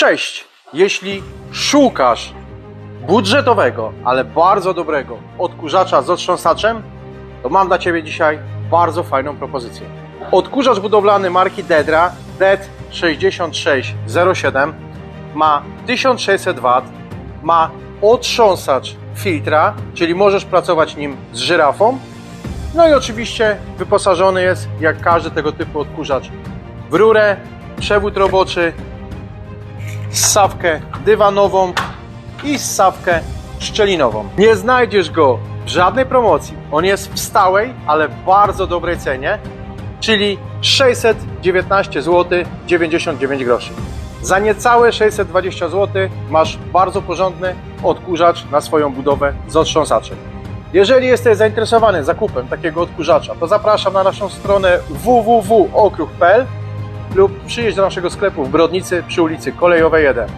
Cześć! Jeśli szukasz budżetowego, ale bardzo dobrego odkurzacza z otrząsaczem, to mam dla Ciebie dzisiaj bardzo fajną propozycję. Odkurzacz budowlany marki Dedra DED 6607 ma 1600 W, ma otrząsacz filtra, czyli możesz pracować nim z żyrafą. No i oczywiście wyposażony jest, jak każdy tego typu odkurzacz, w rurę, przewód roboczy, ssawkę dywanową i ssawkę szczelinową. Nie znajdziesz go w żadnej promocji. On jest w stałej, ale bardzo dobrej cenie, czyli 619 zł 99 groszy. Za niecałe 620 zł masz bardzo porządny odkurzacz na swoją budowę z otrząsaczem. Jeżeli jesteś zainteresowany zakupem takiego odkurzacza, to zapraszam na naszą stronę www.okruch.pl lub przyjedź do naszego sklepu w Brodnicy przy ulicy Kolejowej 1.